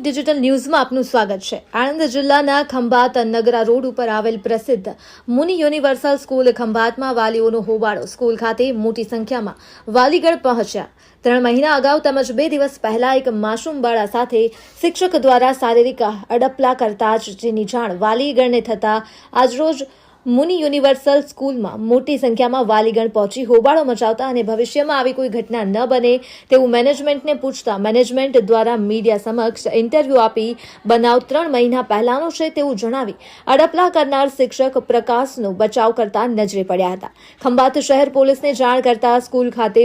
Digital ન્યૂઝમાં આપનું સ્વાગત છે. આણંદ જિલ્લાના ખંભાત નગરા રોડ ઉપર આવેલ પ્રસિદ્ધ મુનિ યુનિવર્સલ સ્કૂલ ખંભાતમાં વાલીઓનો હોબાળો. સ્કૂલ ખાતે મોટી સંખ્યામાં વાલીગઢ પહોંચ્યા. ત્રણ મહિના અગાઉ તેમજ બે દિવસ પહેલા એક માસૂમ બાળા સાથે શિક્ષક દ્વારા શારીરિક અડપલા કરતા જ જેની જાણ વાલીગઢને થતા આજરોજ મુનિ યુનિવર્સલ સ્કૂલમાં મોટી સંખ્યામાં વાલીગણ પહોંચી હોબાળો મચાવતા અને ભવિષ્યમાં આવી કોઈ ઘટના ન બને તેવું મેનેજમેન્ટને પૂછતા મેનેજમેન્ટ દ્વારા મીડિયા સમક્ષ ઇન્ટરવ્યૂ આપી બનાવ ત્રણ મહિના પહેલાનો છે તેવું જણાવી અડપલા કરનાર શિક્ષક પ્રકાશનો બચાવ કરતા નજરે પડ્યા હતા. ખંભાત શહેર પોલીસને જાણ કરતા સ્કૂલ ખાતે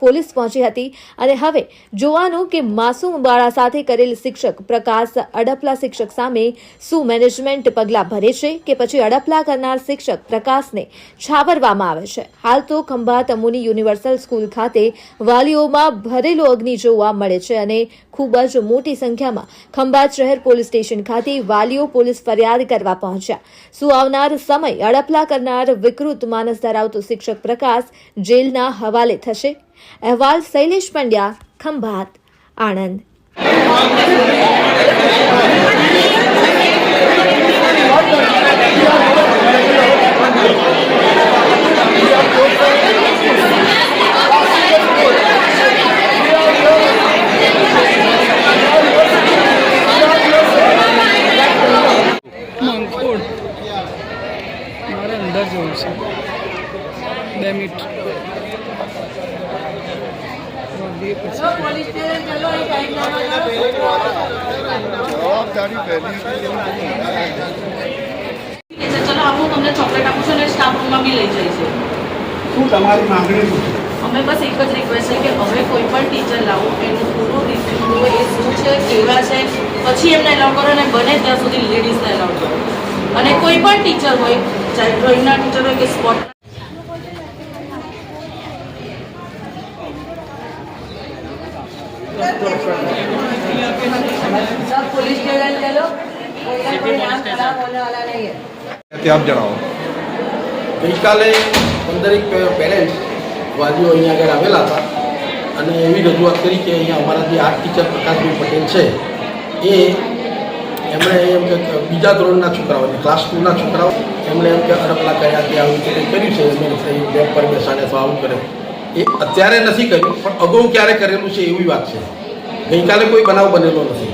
પોલીસ પહોંચી હતી અને હવે જોવાનું કે માસૂમ બાળા સાથે કરેલ શિક્ષક પ્રકાશ અડપલા શિક્ષક સામે શું મેનેજમેન્ટ પગલાં ભરે છે કે પછી અડપલા કરનાર શિક્ષક પ્રકાશને છાવરવામાં આવે છે. હાલ તો ખંભાત મુનિ યુનિવર્સલ સ્કૂલ ખાતે વાલીઓમાં ભરેલો અગ્નિ જોવા મળે છે અને ખૂબ જ મોટી સંખ્યામાં ખંભાત શહેર પોલીસ સ્ટેશન ખાતે વાલીઓ પોલીસ ફરિયાદ કરવા પહોંચ્યા. શું આવનાર સમય અડપલા કરનાર વિકૃત માનસ ધરાવતો શિક્ષક પ્રકાશ જેલના હવાલે થશે? અહેવાલ શૈલેષ પંડ્યા, ખંભાત, આણંદ. મંગકોડ મારે અંદર જવું છે. બે મિનિટ. ચલો તમને ચોકલેટ આપું છું અને સ્ટાફ રૂમમાં બી લઈ જઈશું. શું તમારી માંગણી શું અમે બસ એક જ રિક્વેસ્ટ છે કે હવે કોઈ પણ ટીચર લાવો એનું પૂરું રિવ્યુ એ શું છે કેવા છે પછી એમને એલાઉ કરો અને બને ત્યાં સુધી લેડીઝને એલાઉ કરો. અને કોઈ પણ ટીચર હોય ચાહે ડ્રોઈંગના ટીચર હોય કે સ્પોર્ટ આપ જણાવો. ગઈકાલે પંદરેક પેરેન્ટ્સ વાલીઓ અહીંયા આગળ આવેલા હતા અને એવી રજૂઆત કરી કે અહીંયા અમારા જે આર્ટ ટીચર પ્રકાશભાઈ પટેલ છે. એ એમણે એમ કે બીજા ધોરણના છોકરાઓ ક્લાસ ટુના છોકરાઓ એમણે એમ કે અડપલા કર્યા કે આવી કંઈ કર્યું છે એમણે બેગ પર બેસાડે તો આવું કરે. એ અત્યારે નથી કર્યું પણ અગાઉ ક્યારે કરેલું છે એવી વાત છે. ગઈકાલે કોઈ બનાવ બનેલો નથી.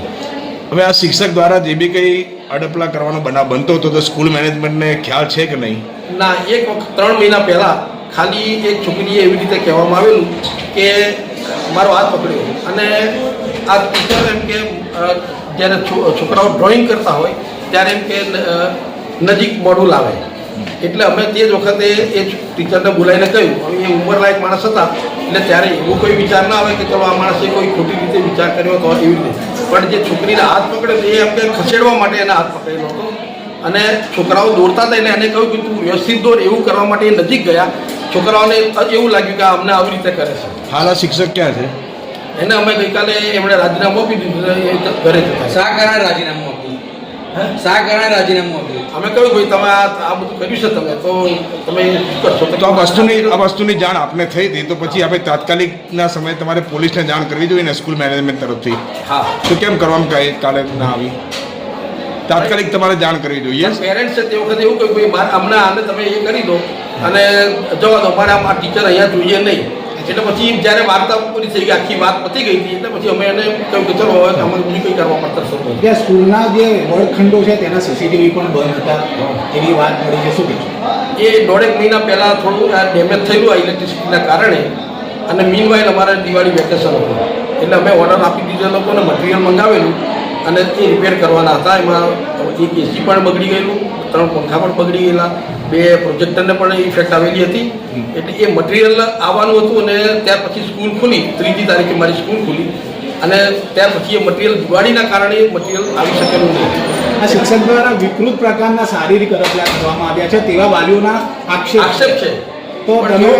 હવે આ શિક્ષક દ્વારા જે બી કંઈ અડપલા કરવાનો બનાવ બનતો હતો તો સ્કૂલ મેનેજમેન્ટને ખ્યાલ છે કે નહીં? ના એક વખત ત્રણ મહિના પહેલાં ખાલી એક છોકરીએ એવી રીતે કહેવામાં આવેલું કે મારો હાથ પકડ્યો અને આ ટીચર એમ કે જ્યારે છોકરાઓ ડ્રોઈંગ કરતા હોય, ત્યારે એમ કે નજીક મોડું લાવે એટલે અમે તે જ વખતે એ ટીચરને બોલાવીને કહ્યું એ ઉંમરલાયક માણસ હતા. એટલે ત્યારે એવો કોઈ વિચાર ના આવે કે ચલો આ માણસે કોઈ ખોટી રીતે વિચાર કર્યો હતો એવી રીતે. પણ જે છોકરીને હાથ પકડ્યો એ કે ખસેડવા માટે એને હાથ પકડેલો હતો. અને છોકરાઓ દોડતા હતા એને એને કહ્યું કે, તું વ્યવસ્થિત દોડ. એવું કરવા માટે એ નજીક ગયા. છોકરાઓને એવું લાગ્યું કે અમને આવી રીતે કરે છે. હાલ શિક્ષક ક્યાં છે? એને અમે ગઈકાલે એમણે રાજીનામું આપી દીધું ઘરે જતા શા કારણે રાજીનામું આપ્યું. શા કારણે રાજીનામું આપ્યું. અમે કહ્યું ભાઈ તમે આ આ બધું કર્યું છે તમે તો તમે કરશો? તો આ વસ્તુની આ વસ્તુની જાણ આપને થઈ હતી તો પછી આપણે તાત્કાલિકના સમયે તમારે પોલીસને જાણ કરવી જોઈએ ને સ્કૂલ મેનેજમેન્ટ તરફથી. હા. તો કેમ કરવામાં કાંઈ કાલે ના આવી? તાત્કાલિક તમારે જાણ કરવી જોઈએ પેરેન્ટ્સ છે તે વખતે એવું કહ્યું ભાઈ અમને આને તમે એ કરી દો અને જવા દો મારે આ ટીચર અહીંયા જોઈએ નહીં. એટલે પછી જ્યારે વાર્તા પૂરી થઈ ગઈ આખી વાત પતી ગઈ હતી એટલે પછી અમે એને કહ્યું કે ચલો હવે અમારે બીજું કંઈ કરવા પડતા શરૂ ત્યાં સ્કૂલના જે વર્ગખંડો છે તેના સીસીટીવી પણ બંધ હતા. એવી વાત મળી છે શું એ દોઢેક મહિના પહેલાં થોડું આ ડેમેજ થયેલું આ ઇલેક્ટ્રિસિટીના કારણે. અને મીનવાઇલ અમારે દિવાળી વેકેશન હતું. એટલે અમે ઓર્ડર આપી દીધેલો લોકોને મટીરિયલ મંગાવેલું. અને એ રિપેર કરવાના હતા. એમાં એક એસી પણ બગડી ગયેલું ત્રણ પંખા પણ બગડી ગયેલા બે પ્રોજેક્ટરને પણ ઇફેક્ટ આવેલી હતી. એટલે એ મટીરિયલ આવવાનું હતું અને ત્યાર પછી સ્કૂલ ખુલી. ત્રીજી તારીખે મારી સ્કૂલ ખુલી. અને ત્યાર પછી એ મટીરિયલ દિવાળીના કારણે મટીરિયલ આવી શકેલું નહીં. આ શિક્ષક દ્વારા વિકૃત પ્રકારના શારીરિક અડપલા કરવામાં આવ્યા છે તેવા વાલીઓના આક્ષેપ આક્ષેપ છે. તો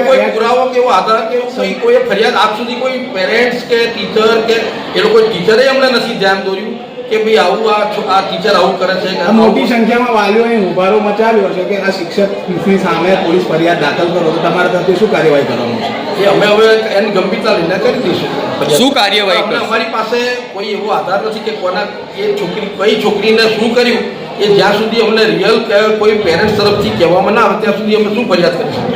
કોઈ પુરાવો કે એવો આધાર કે કોઈ કોઈ ફરિયાદ આપ સુધી કોઈ પેરેન્ટ્સ કે ટીચર કે એ લોકો ટીચરે અમને નથી ધ્યાન દોર્યું. કે ભાઈ આવું આ આ ટીચર આવું કરે છે કે આ મોટી સંખ્યામાં વાલીઓએ ઉભારો મચાવ્યો છે કે આ શિક્ષકની સામે પોલીસ ફરિયાદ દાખલ કરો તો તમારા તરફથી શું કાર્યવાહી કરવાનું છે? એ અમે હવે એની ગંભીરતા લઈને કરી દઈશું. શું કાર્યવાહી અમારી પાસે કોઈ એવો આધાર નથી કે કોના એ છોકરી કઈ છોકરીને શું કર્યું? એ જ્યાં સુધી અમને રિયલ કોઈ પેરેન્ટ્સ તરફથી કહેવામાં ના આવે ત્યાં સુધી અમે શું ફરિયાદ કરી શકીએ